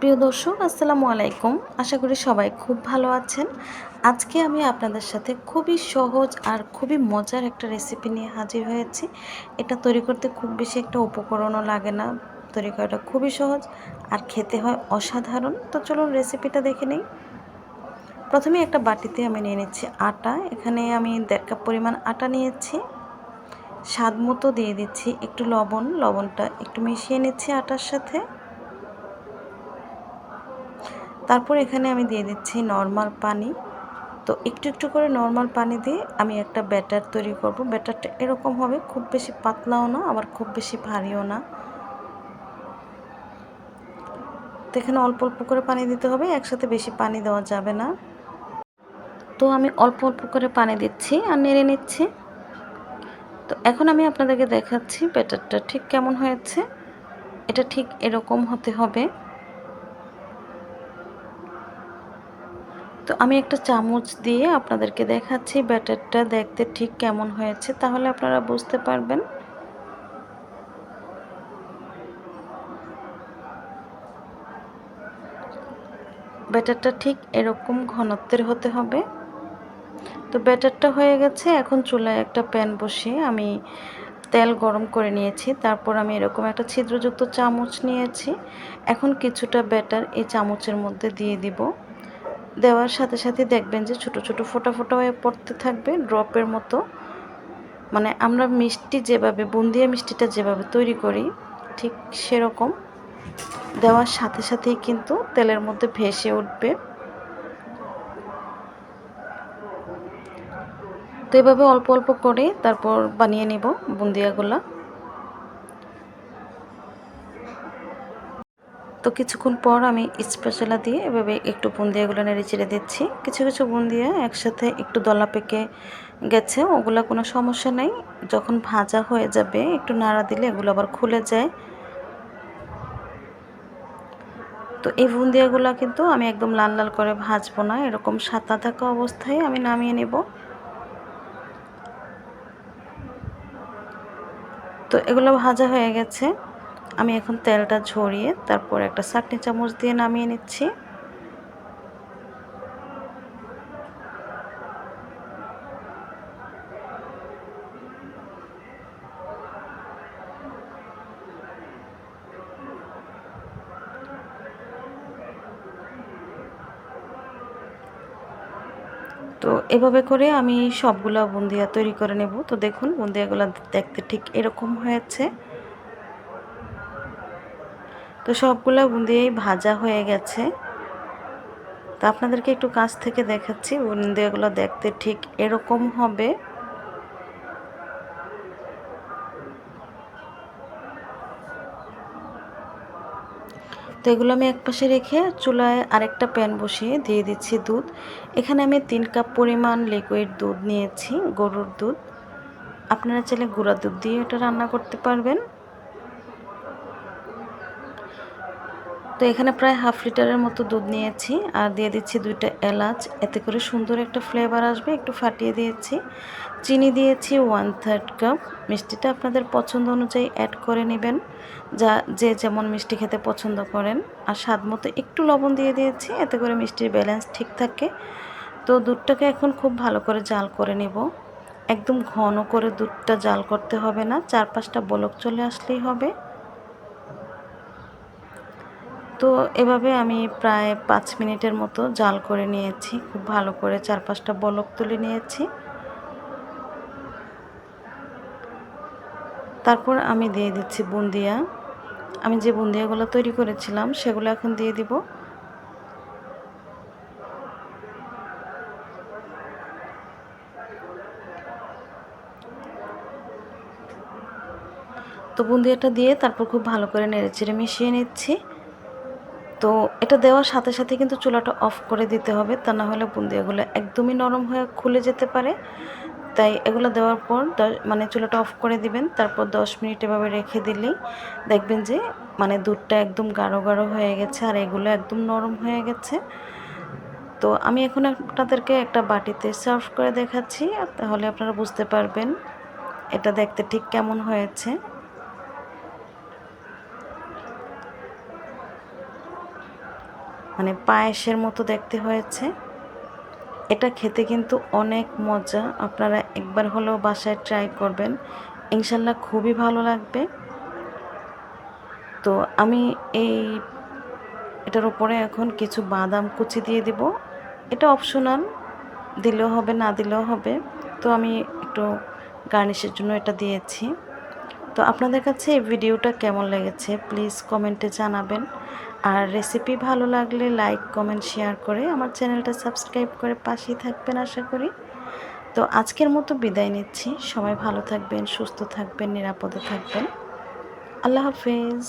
প্রিয় দর্শক, আসসালামু আলাইকুম। আশা করি সবাই খুব ভালো আছেন। আজকে আমি আপনাদের সাথে খুবই সহজ আর খুবই মজার একটা রেসিপি নিয়ে হাজির হয়েছি। এটা তৈরি করতে খুব বেশি একটা উপকরণও লাগে না। তৈরি করাটা খুবই সহজ আর খেতে হয় অসাধারণ। তো চলুন রেসিপিটা দেখে নিই। প্রথমে একটা বাটিতে আমি নিয়ে নিচ্ছি আটা। এখানে আমি দেড় কাপ পরিমাণ আটা নিয়েছি। স্বাদ মতো দিয়ে দিচ্ছি একটু লবণ। লবণটা একটু মিশিয়ে নিচ্ছি আটার সাথে। তারপর এখানে আমি দিয়ে দিচ্ছি নর্মাল পানি। তো একটু একটু করে নর্মাল পানি দিয়ে আমি একটা ব্যাটার তৈরি করব। ব্যাটারটা এরকম হবে, খুব বেশি পাতলাও না, আবার খুব বেশি ভারীও না। তো এখানে অল্প অল্প করে পানি দিতে হবে, একসাথে বেশি পানি দেওয়া যাবে না। তো আমি অল্প অল্প করে পানি দিচ্ছি আর নেড়ে নিচ্ছি। তো এখন আমি আপনাদেরকে দেখাচ্ছি ব্যাটারটা ঠিক কেমন হয়েছে। এটা ঠিক এরকম হতে হবে। তো আমি একটা চামচ দিয়ে আপনাদেরকে দেখাচ্ছি, ব্যাটারটা দেখতে ঠিক কেমন হয়েছে, তাহলে আপনারা বুঝতে পারবেন। ব্যাটারটা ঠিক এরকম ঘনত্বের হতে হবে। তো ব্যাটারটা হয়ে গেছে, এখন চুলায় একটা প্যান বসিয়ে আমি তেল গরম করে নিয়েছি, তারপর আমি এরকম একটা ছিদ্রযুক্ত চামচ নিয়েছি। এখন কিছুটা ব্যাটার এই চামচের মধ্যে দিয়ে দিব। দেওয়ার সাথে সাথে দেখবেন যে ছোট ছোট ফোটা ফোটা হয়ে পড়তে থাকবে ড্রপের মতো। মানে আমরা মিষ্টি যেভাবে, বুন্দিয়া মিষ্টিটা যেভাবে তৈরি করি, ঠিক সেরকম। দেওয়ার সাথে সাথেই কিন্তু তেলের মধ্যে ভেসে উঠবে। তো এভাবে অল্প অল্প করে তারপর বানিয়ে নেব বুন্দিয়াগুলা। তো কিছুক্ষণ পর আমি স্পেশালা দিয়ে এভাবে একটু বুন্দিয়াগুলো নেড়ে চেড়ে দিচ্ছি। কিছু কিছু বুন্দিয়া একসাথে একটু দলা পেকে গেছে, ওগুলো কোনো সমস্যা নেই। যখন ভাজা হয়ে যাবে, একটু নাড়া দিলে এগুলো আবার খুলে যায়। তো এই বুন্দিয়াগুলো কিন্তু আমি একদম লাল লাল করে ভাজবো না, এরকম সাদা থাকা অবস্থায় আমি নামিয়ে নেব। তো এগুলো ভাজা হয়ে গেছে। আমি এখন তেলটা ঝরিয়ে তারপর একটা চাটনি চামচ দিয়ে নামিয়ে নিচ্ছি। তো এভাবে করে আমি সবগুলো বুন্দিয়া তৈরি করে নেব। তো দেখুন, বুন্দিয়াগুলো দেখতে ঠিক এরকম হয়েছে। তো সবগুলো বুন্দিয়াই ভাজা হয়ে গেছে। তো আপনাদেরকে একটু কাছ থেকে দেখাচ্ছি, বুন্দিয়াগুলো দেখতে ঠিক এরকম হবে। তো এগুলো আমি এক পাশে রেখে চুলায় আরেকটা প্যান বসিয়ে দিয়ে দিচ্ছি দুধ। এখানে আমি তিন কাপ পরিমাণ লিকুইড দুধ নিয়েছি, গরুর দুধ। আপনারা চাইলে গুঁড়া দুধ দিয়ে এটা রান্না করতে পারবেন। তো এখানে প্রায় হাফ লিটারের মতো দুধ নিয়েছি আর দিয়ে দিচ্ছি দুইটা এলাচ। এতে করে সুন্দর একটা ফ্লেভার আসবে। একটু ফাটিয়ে দিয়েছি। চিনি দিয়েছি ওয়ান থার্ড কাপ মিষ্টিটা আপনাদের পছন্দ অনুযায়ী অ্যাড করে নেবেন। যা, যে যেমন মিষ্টি খেতে পছন্দ করেন। আর স্বাদ মতো একটু লবণ দিয়ে দিয়েছি। এতে করে মিষ্টির ব্যালেন্স ঠিক থাকে। তো দুধটাকে এখন খুব ভালো করে জাল করে নেব। একদম ঘন করে দুধটা জাল করতে হবে না। চার পাঁচটা বলক চলে আসলেই হবে। তো এভাবে আমি প্রায় পাঁচ মিনিটের মতো জাল করে নিয়েছি। খুব ভালো করে চার পাঁচটা বলক তুলে নিয়েছি। তারপর আমি দিয়ে দিচ্ছি বুন্দিয়া। আমি যে বুন্দিয়াগুলো তৈরি করেছিলাম, সেগুলো এখন দিয়ে দিব। তো বুন্দিয়াটা দিয়ে তারপর খুব ভালো করে নেড়ে চেড়ে মিশিয়ে নিচ্ছি। তো এটা দেওয়ার সাথে সাথে কিন্তু চুলাটা অফ করে দিতে হবে, তা না হলে বুন্দিয়াগুলো একদমই নরম হয়ে খুলে যেতে পারে। তাই এগুলো দেওয়ার পর মানে চুলাটা অফ করে দিবেন, তারপর দশ মিনিট এভাবে রেখে দিলেই দেখবেন যে মানে দুধটা একদম গাঢ় গাঢ় হয়ে গেছে আর এগুলো একদম নরম হয়ে গেছে। তো আমি এখন আপনাদেরকে একটা বাটিতে সার্ভ করে দেখাচ্ছি, তাহলে আপনারা বুঝতে পারবেন এটা দেখতে ঠিক কেমন হয়েছে। মানে পায়েসের মতো দেখতে হয়েছে। এটা খেতে কিন্তু অনেক মজা। আপনারা একবার হলেও বাসায় ট্রাই করবেন। ইনশাল্লাহ খুবই ভালো লাগবে। তো আমি এই এটার উপরে এখন কিছু বাদাম কুচি দিয়ে দিব। এটা অপশনাল দিলেও হবে, না দিলেও হবে। তো আমি একটু গার্নিশের জন্য এটা দিয়েছি। তো আপনাদের কাছে এই ভিডিওটা কেমন লেগেছে? প্লিজ কমেন্টে জানাবেন। আর রেসিপি ভালো লাগলে লাইক কমেন্ট শেয়ার করে আমার চ্যানেলটা সাবস্ক্রাইব করে পাশেই থাকবেন আশা করি। তো আজকের মতো বিদায় নিচ্ছি। সবাই ভালো থাকবেন, সুস্থ থাকবেন, নিরাপদে থাকবেন। আল্লাহ হাফেজ।